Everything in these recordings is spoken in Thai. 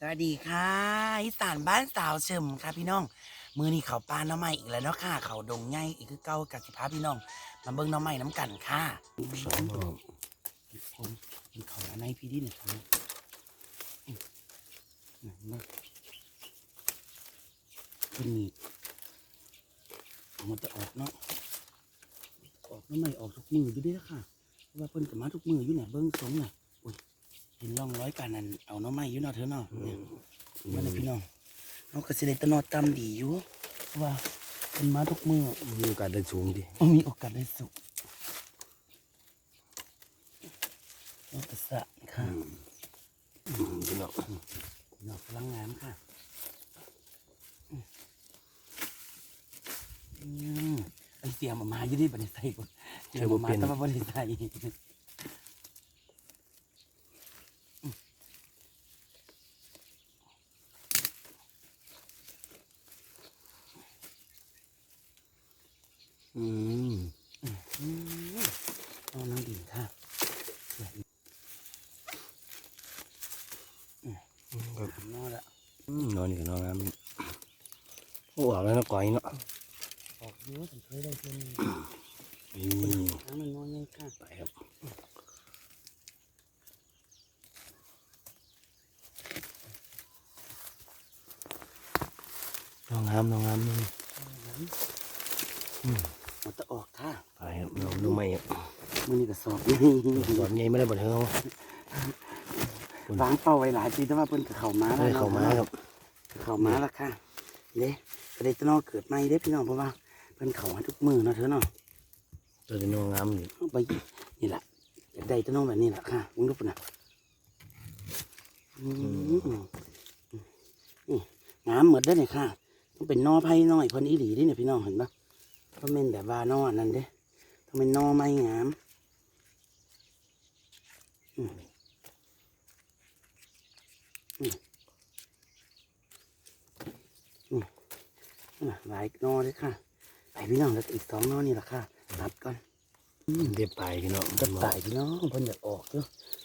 สวัสดีค่ะอีสานบ้านสาวเฉิมค่ะพี่น้อง มือนี่เขาปลาน้ำใหม่อีกแล้วเนาะค่ะ เขาดงใหญ่อีกคือเก่ากับสิพาพี่น้อง มาเบิ่งน้ำใหม่น้ำกันค่ะผมกินเขาอันไหนพี่ดิหน่ยครับอืมไหนมาเป็นมีเอามันจะออกเนาะออกน้ำใหม่ออกทุกมืออยู่ด้วยค่ะเพราะว่าเพิ่นกับมาทุกมืออยู่เนี่ยเบิ่งสงเนี่ยอุ้ย เห็นร่องร้อยการนั้นเอาหน้ำใหม่อยู่เนาะเธอเนาะเนี่ยมาเลยพี่น้องเอากระสิได้ตะนอดจำดีอยู่เพราะว่าเป็นมาทุกมือมีโอกาสได้สูงดิมีโอกาสได้สุกเอากระสะค่ะพี่น้องดอกพลังงานค่ะอืมไอเสียมเอามาอยู่ที่บันไดใส่ก่อนเสียมเอามาแต่ว่าบันไดใส่ อืม อืมเอาน้ำดิ่งค่ะ ก็ทำนอละอืมนอนอยู่กับน้องน้ำโอ้ออกแล้วนะก้อยเนาะออกเยอะถึงเคยได้เช่นนี่น้ำมันนอนยังค่ะไปครับน้องน้ำน้องน้ำนี่อืมมันจะออกค่ะไปครับน้องดูไม่ครับมือนี่กระสอบนี่สอนใหญ่ไม่ได้บันเทิง วางเป้าไว้หลายปีแต่ว่าเพิ่นกับเขามาไม่ได้เข้ามาครับเขามาแล้วค่ะเด้กระเดตนอเกิดใหม่เด้พี่น้องเพราะว่าเพิ่นเขามาทุกมือเนาะเธอเนาะตัวที่น้องน้ำอยู่เอาไปนี่แหละอยากได้ตะนอแบบนี้แหละค่ะมึงดูปุ่นน่ะอืมนี่งามเหมือนได้อเนี่ยค่ะต้องเป็นนอไผ่น้อยเพิ่นอีหลีเด้เนี่ยพี่น้องเห็นปะต้องเป็นแบบว่านออันนั้นเด้ต้องเป็นนอไม้งามน่ะ หลายนอเลยค่ะ ไปพี่น้องแล้วอีกสองนอนี่แหละค่ะตัดก่อนเด็บไปพี่น้องจะตายพี่น้องเพิ่นอยากออกเด้อ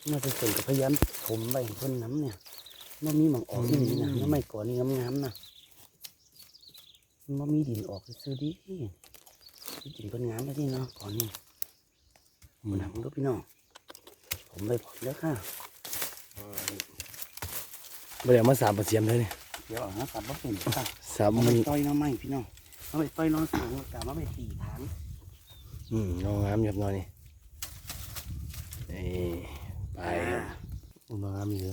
มาจะเสร็จก็พยายามถมไปเพิ่นน้ำเนี่ยมันมีหมังออกที่นี่นะน้ำไม่ก่อนนี่งามๆนะมันมีดินออกซื้อๆดิดินเพิ่นงามแล้วนี่เนาะก่อนนี่มันหนักก็พี่น้องผมไปผมแล้วค่ะไม่ได้เอามาสามประเสียมเลยเนี่ยเดี๋ยวเอาหาสับว่าเป็นค่ะ สามเอามัไปนต่อยน้ำไม้พี่น้องเอาไปต่อยน้องสูงกะมาไปตีฐานอืมน้องน้ำหยับนอนนี่นี่ไปครับอุ้ยน้องน้ำอยู่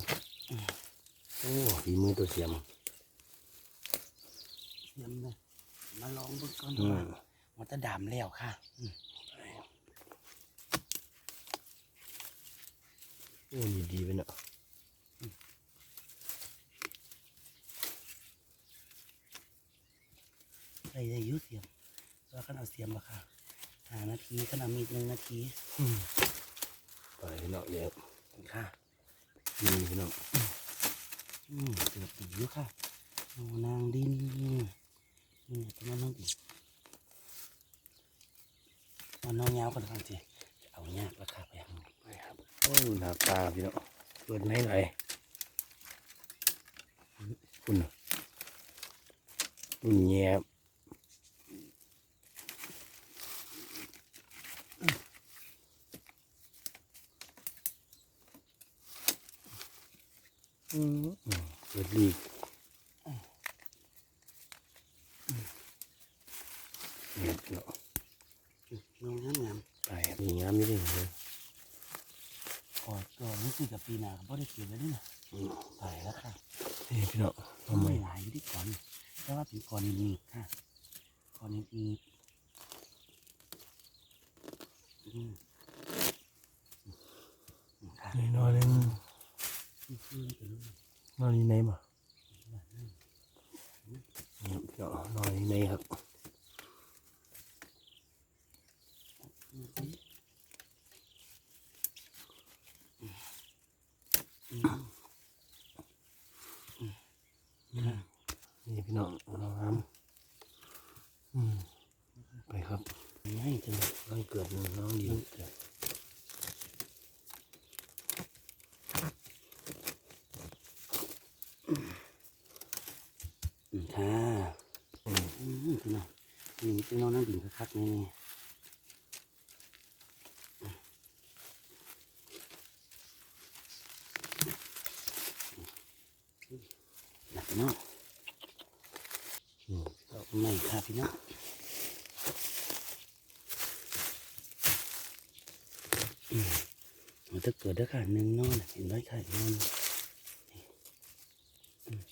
โอ้ฝีมือตัวเสียมเยี่ยมเลยมาลองเบิ่งก่อนอืมว่ามันจะดำแล้วค่ะอืมโอ้ดีดีไปเนาะ ใส่ได้อยุเสียมแล้วก็เอาเสียมมาค่ะหานาทีขนาดมีดหนึ่งนาทีไปพี่น้องเดี๋ยวค่ะนี่พี่น้องอืมเกือบอีกอยู่ค่ะโอ้นางดินนี่ตรงนั้นน้องดินเอาน้องยาวกันฟังสิเอายากแล้วค่ะไปยังไปครับโอ้หน้าตาพี่น้องเปิดไหนไหนคุณน่ะคุณแย่อืมอืมเปิดดีเนี่ยพี่น้อง น้องงามงาม ไปครับมีงามอยู่ด้วยเลย ๆก่อนก่อนนี่คือกับปี หนาก็ได้เกี่ยวแล้วนี่นะอืมใส่แล้วค่ะนี่พี่น้องทำไมหลายอยู่ที่ก่อนแต่ว่าเป็นก่อนนี้ค่ะก่อนนี้อืมค่ะนี่นอนเล่นอืมอืมอืมนอนที่ไหนบ่นี่พี่น้องนอนที่ไหนครับ อืมอืม นี่พี่น้องน้องน้ำอืมไปครับ ไม่จังเลย น้องเกิดน้องดีเกิด อื อืมค่ะอืมพี่ น้องนี่พี่น้องนั่งดิ่งคักๆนี่หนักเนาะอืมดอกไม้ค่ะพี่น้องมันจะเกิดได้ค่ะหนึ่งนอนเห็นไหมค่ะนอนอืม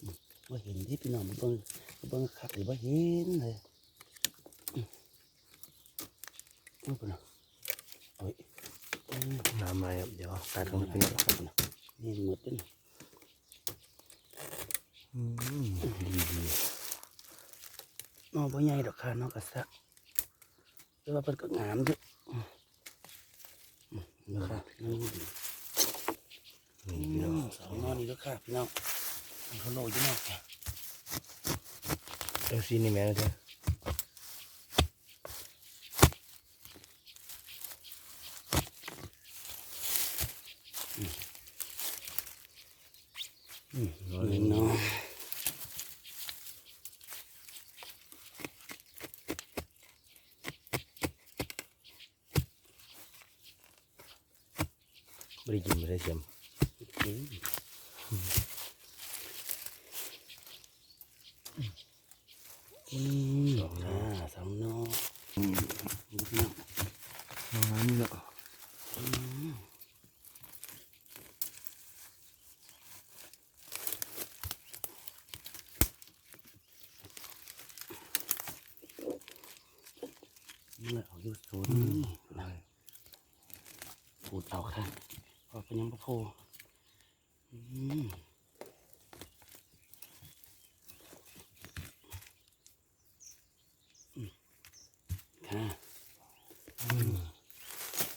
อืมว่าเห็นที่พี่น้องมาเบิ้งมาเบิ้งคักหรือว่าเห็นเลยอืม อุ้ยพี่น้องโอ้ยอืมน้ำมาครับเดี๋ยวตัดตขรองงนี้พี่พี่น้น้อองงนี่หมดเป็นอืมดีดีนอบ่ใหญ่ดอกค่ะนอกกระซะแต่ว่าเป็นก็งามเด้วยอืมอืมนี่ค่ะนี่ดีนี่พี่น้องสองนอนนี่ด้วยค่ะพี่น้องมันเขาโลอยู่นอกแกเอลซีนี่แม่นะเจ้าอืมน้อย นี่เนาะ ไม่ได้กินไม่ได้เสียมอืมอืมอ่าสองนอกอืมนี่พี่น้อง น้ำนี่เนาะ อืมนี่แหละเอาอยู่โซนนี้นะปูดเอาค่ะพอเป็นยังประโพอืมอืม ค่ะอืม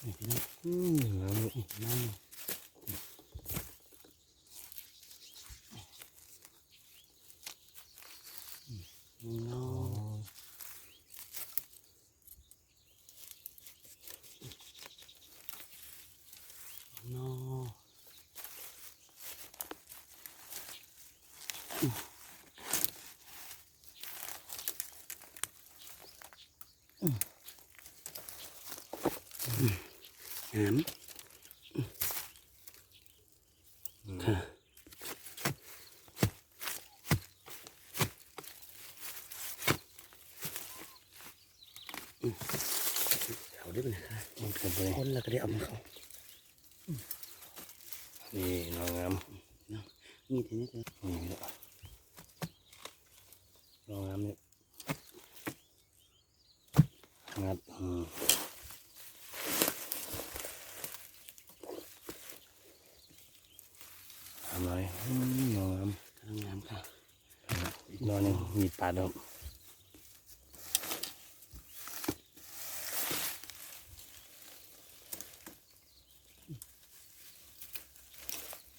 นี่พี่น้องอืมน้ำนี่ะนั่นนี่เนาะเนาะ หามค่ะอืมเขาได้เป็นค่ะมันเกินไปคนล้วก็ได้เอามาเขานี่น้องงามนาะมีทีนี้เถอะ นี่เนาะน้องงามเนี่ยงัดอืม ทำไรอืมน้องงามกำลังงามค่ะอีกนอนหนึ่งมีปลาดอก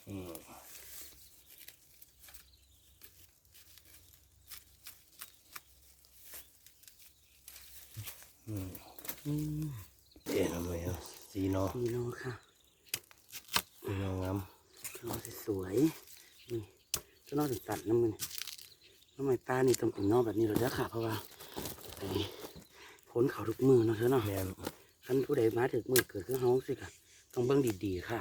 อืม อืม อืม เอ็นทำไมอะสีเนอ นี่เนาะค่ะ สีเนองาม นอสวยๆนี่จะนอถึงตัดน้ำมันทำไมตานี่ต้องเป็นนอแบบนี้เราจะ ค่ะ เพราะว่าไอ้พ้นเขาทุกมือเนาะเธอเนาะแม่นคันผู้ใดมาถึงมือเกิดขึ้นเฮาสิค่ะ ต้องเบิ่งดีๆค่ะ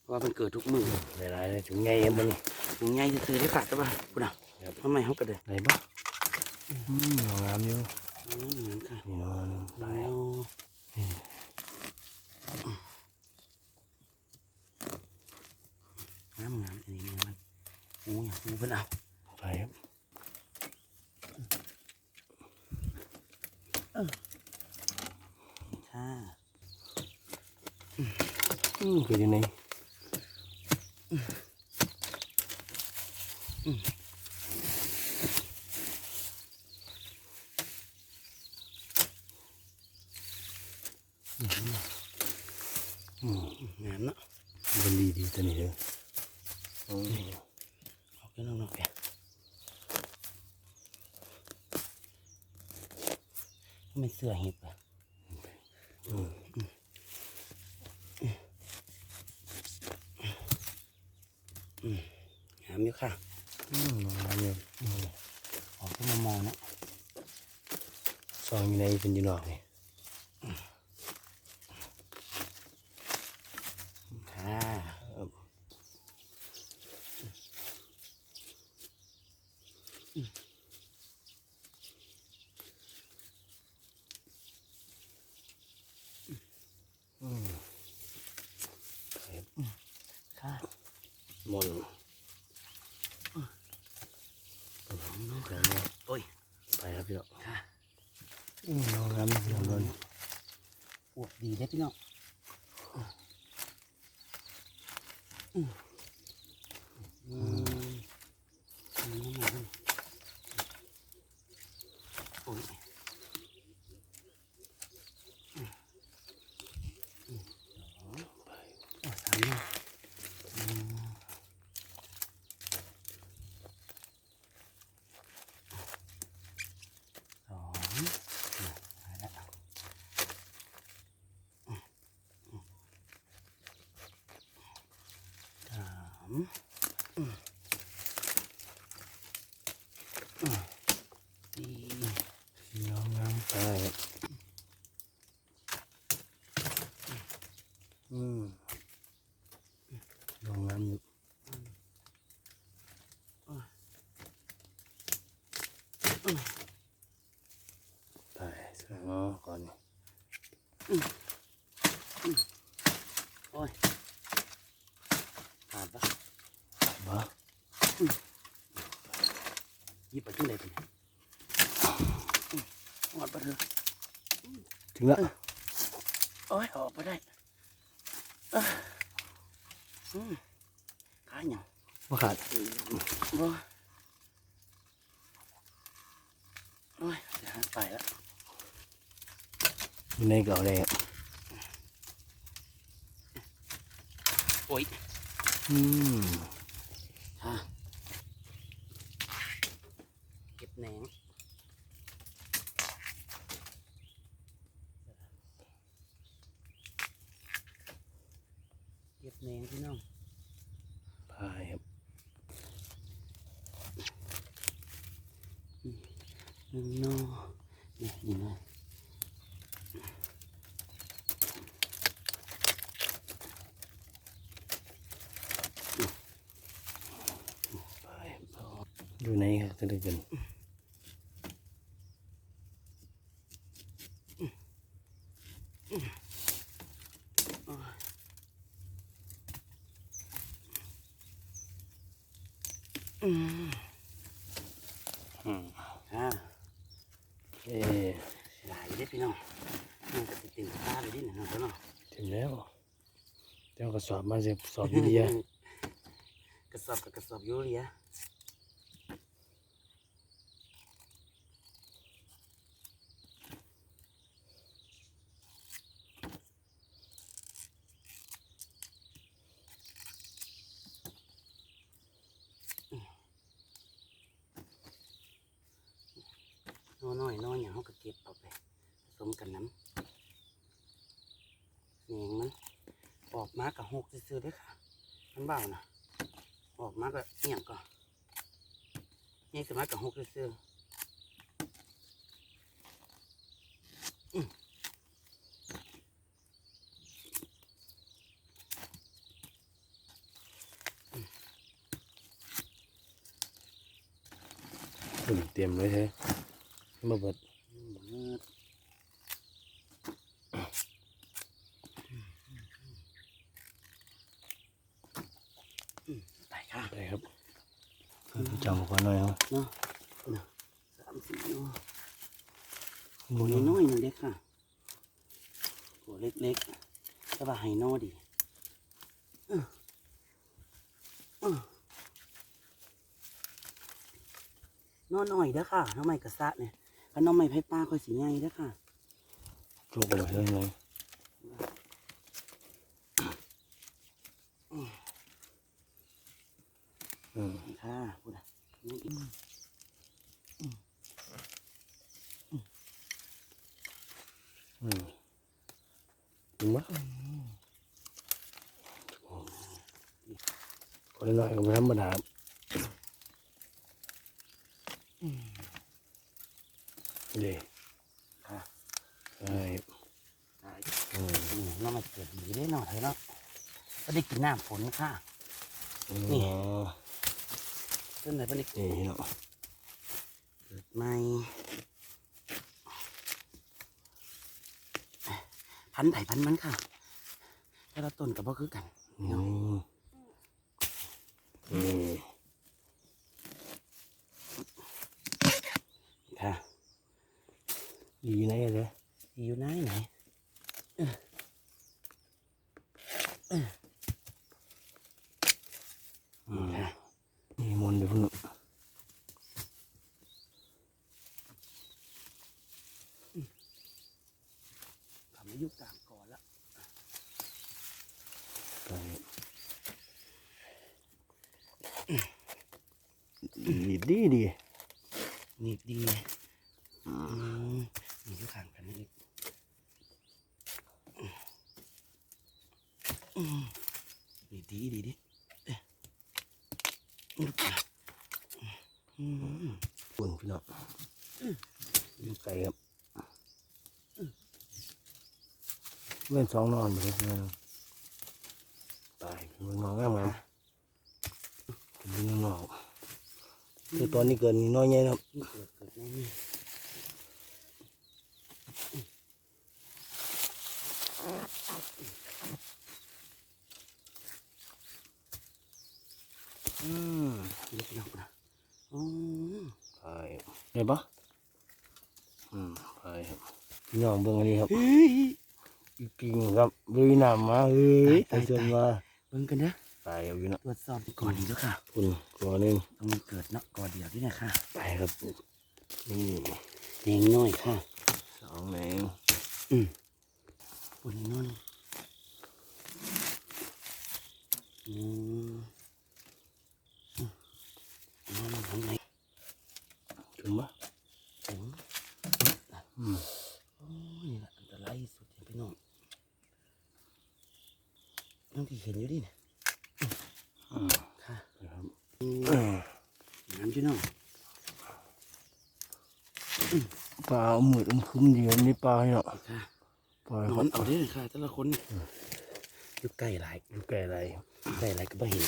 เพราะว่ามันเกิดทุกมือหลายๆเลยถึงไงเอ็มบ่นี่มันง่ายจะซื้อได้ค่ะแต่ว่าคุณอะครับทำไมเขาก็เลยไหนบ่อืมน้องงามอยู่อืมเหมือนค่ะนี่นอนไปแล้วน้ำงามอันนี้เนี่ยมันโอ้ยอยากดูเพิ่นเอาไปครับ ค่ะอืมคือยังไงอืมงามเนาะมันดีดีตัวนี้เด้ออืม เอาขึ้นนอกๆแกทำไม เสื้อเห็บอะหามอยู่ค่ะอืมามอยู่ออกขึ้นมามองเนาะซองอยู่ในเป็นอยู่นอกนี่ ค่ะ อืม ค่ะ มน น้อง เดี๋ยว ค่ะ นี้ โอ้ย ไปครับพี่น้อง ค่ะ อืมงามอยู่พี่น้องนน อวบดีได้อพี่น้องอืมอืมอืมน้ำมันโอ้ย ไป โอ้ยสามเนี่ยอืมสองอะมาแล้วอืมอืมสามอืมอืมสี่ พี่น้องงามไปครับ อืมน้องงามอยู่ไปเสือง้อก่อนนี่โอ้ยขาดปะบ้าหยิบไปที่ไหนไปเนี่ยหอดปะเถอะถึงแล้ว โอ้ยออกไปได้เอ้ออืมขาหยัง มา ขาดโอ้ยโอ้ยเดี๋ยวหาไปแล้วอยู่ในเก่าเลยครับโอ้ยอืมฮะเก็บแหนงเก็บแหนงพี่น้อง พายครับ หนึ่งนอเนี่ยนี่นะ พายครับ อยู่ในครับจะได้กันอืมอืมอ่าเอ๊ะหลายเด้อพี่น้องมันก็สิเต็มตาเลยดิเนี่ยเนาะเนาะถึงแล้วเจ้ากระสอบมาสิสอบยูเรียกระสอบกับกระสอบยูเรียน้อน้อยน้อยอย่างเขาก็เก็บเอาไปผส มกันน้ำแหนงมันออกมากับหกซื่อๆเด้วยค่ะมันเบานะออกมาก็เอียงก่อนนี่สมากับหกซื่ออืมเตรียมไว้ใช่มาเบิด ๆอืมมืดอืมไปค่ะ ไปครับจำก่อนหน่อยครับ เนาะเนาะสามสี่เนาะหัวน้อยๆหนึ่งเล็กค่ะหัวเล็กๆแต่ว่าไฮโน่ดีเออเออน้อน้อยเด้อค่ะน้องใหม่กระซะเนี่ยแล้วน้องใหม่ไผ่ป้าค่อยสีใหญ่เด้อค่ะลูกไปเลยเลยอืมค่ะพูดอะนี่อีกอืม ถึงวะคนน้อยก็ไม่ธรรมดาเด้ค่ะใช่ได้อืมอืมน้ำมันเกิดดีได้หน่อยเถอะเนาะก็ได้กินน้ำฝนค่ะนี่ ต้นไหนเป็นได้นี่เนาะเกิดใหม่พันธุ์ไผ่พันธุ์มันค่ะแต่ละต้นกับพ่คือกันนี่นี่ค่ะดีไหนอะเด้อยู่ไหนไหน อืม ค่ะ นี่มนต์เดี๋ยวพุ่น ทำให้ยุคกลางก่อนละไปดีดีดี นี่ดีอืมมียุคข้างกันนี่อืมนี่ดีดีดิเอ๊ะอืม ปุ่นพี่น้องอยู่ไกลครับ เว้นสองนอนไปเลยพี่น้องตายเมืองนองงามงามเป็นเมืองนอกคือตอนนี้เกินนี่น้อยใหญ่ครับนี่เกิดเกิดแน่นี่อืมเล็กน้อยนะอืมไปเห็นปะอืมไปครับพี่น้องเบิ่งอันนี้ครับเฮ้ยอี กกิ่งครับลุยน้ำมาเฮ้ยไปตายจนมาเบิ่งกันเด้อตายเอาอยู่เนาะตรวจสอบก่อนดีแล้วค่ะคุณตัวหนึงต้องมีเกิดเนาะก่อนเดียวที่ไหนค่ะไปครับนี่เองน้อยค่ะสองแหนงอืมปุ่นนุ่นอืมอืมนอนทำไม ถึงปะ ถึง อืม โอ้ยนี่แหละอันตรายที่สุดอย่างพี่น้องน้องที่เห็นอยู่ดิเนี่ยอืมค่ะครับอืมเอ้ยน้ำพี่น้องปลาเอามืดอุ้มคุ้มดีครับนี่ปลาเนาะค่ะปลานอนเอาได้เลยค่ะแต่ละคนอยู่ใกล้หลายอยู่แก่อะไรใกล้หลายก็ไม่เห็น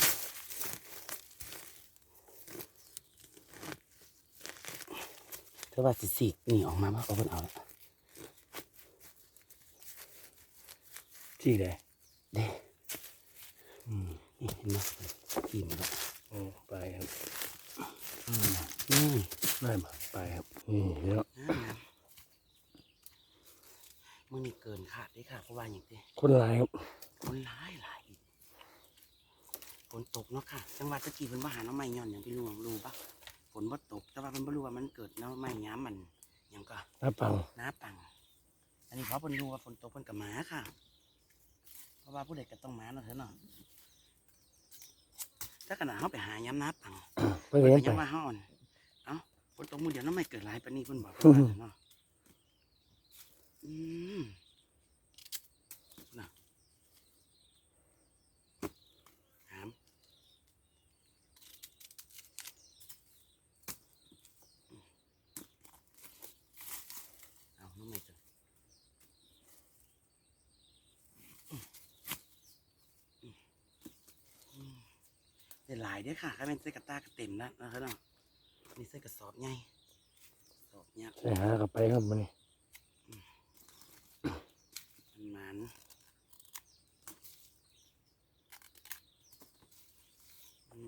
ถ้าว่าสิสีกนี่ออกมาว่าเอาเป็นเอาละที่ไหนเด้อืมนี่ เห็นไหมกินแล้วโอ้ไปครับนี่ได้ปะไปครับนี่เนาะมื่อนี้เกินขาดได้ค่ะเพราะว่าอย่างนี้คนหลายครับคนร้ายหลายอีกฝนตกเนาะค่ะ จังหวัดตะกี้เพิ่นว่าหาน้ำไม้ย่อนอย่างพี่ลุงรู้ปะฝนบ่ตก แต่ว่าเพิ่นบ่รู้ว่ามันเกิดน้ำไม้ย้ำมันหยังก็น้าปังน้าปัง อันนี้เพราะเพิ่นรู้ว่าฝนตกเพิ่นก็มาค่ะ เพราะว่าผู้ใดก็ต้องมาเนาะเถอะเนาะ ถ้าขนาดเฮาไปหาย้ำน้าปังไปเห็นก็ไปยังว่าเฮาอ่อนเอ้าฝนตกมื้อเดียวน้ำไม่เกิดหลายปานนี้เพิ่นบอกอืมเนาะอืมน่ะหามเอาน้ำไม่จ้ะได้หลายเด้อค่ะถ้าเป็นใส่กระตากระเต็มแล้วนะครับเนาะนี่ใส่กระสอบใหญ่สอบยักษ์ไปหากลับไปครับมันนี่มัน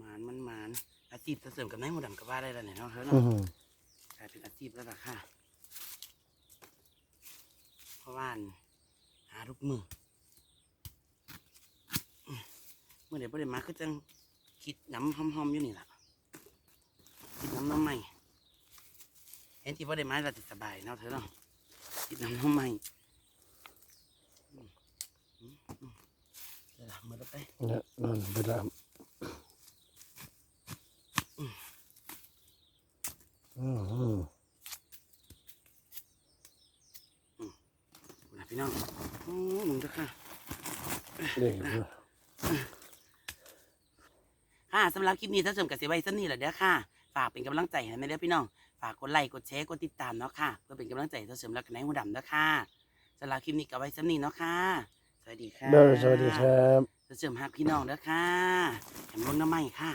มันมันมันมันมันอาชีพเสริมกับนายหมดดำกับว่าได้แล้วเนี่ยเนาะเฮ้ยอื้เนาะอหือกลายเป็นอาชีพแล้วล่ะค่ะเพราะว่าอันหาลูกมืออืมเมื่อเดี๋ยวบ่ได้มาก็จัง คิดน้ำหอมๆอยู่นี่ล่ะคิดน้ำน้ำใหม่เห็นที่บ่ได้มาเราติดสบายเนาะเธอเนาะคิดน้ำน้ำใหม่เดี๋ยวละมือเราไปเนี่ยนั่นไปละอืมอืมนะพี่น้องโอ้มึงเด้อค่ะเด็กค่ะ สำหรับคลิปนี้ถ้าชมกับเสียไว้สักนี่แหละเด้อค่ะ ฝากเป็นกำลังใจให้แม่เด้อพี่น้อง ฝากกดไลค์กดแชร์กดติดตามเนาะค่ะ เพื่อเป็นกำลังใจให้ตัวเสริมและกันในหูดำเนาะค่ะสำหรับคลิปนี้ก็ไว้สำนีเนาะค่ะ สวัสดีค่ะเด้อสวัสดีครับตัวเสริมหักพี่น้องเด้อค่ะแถมลงน้ำใหม่ค่ะ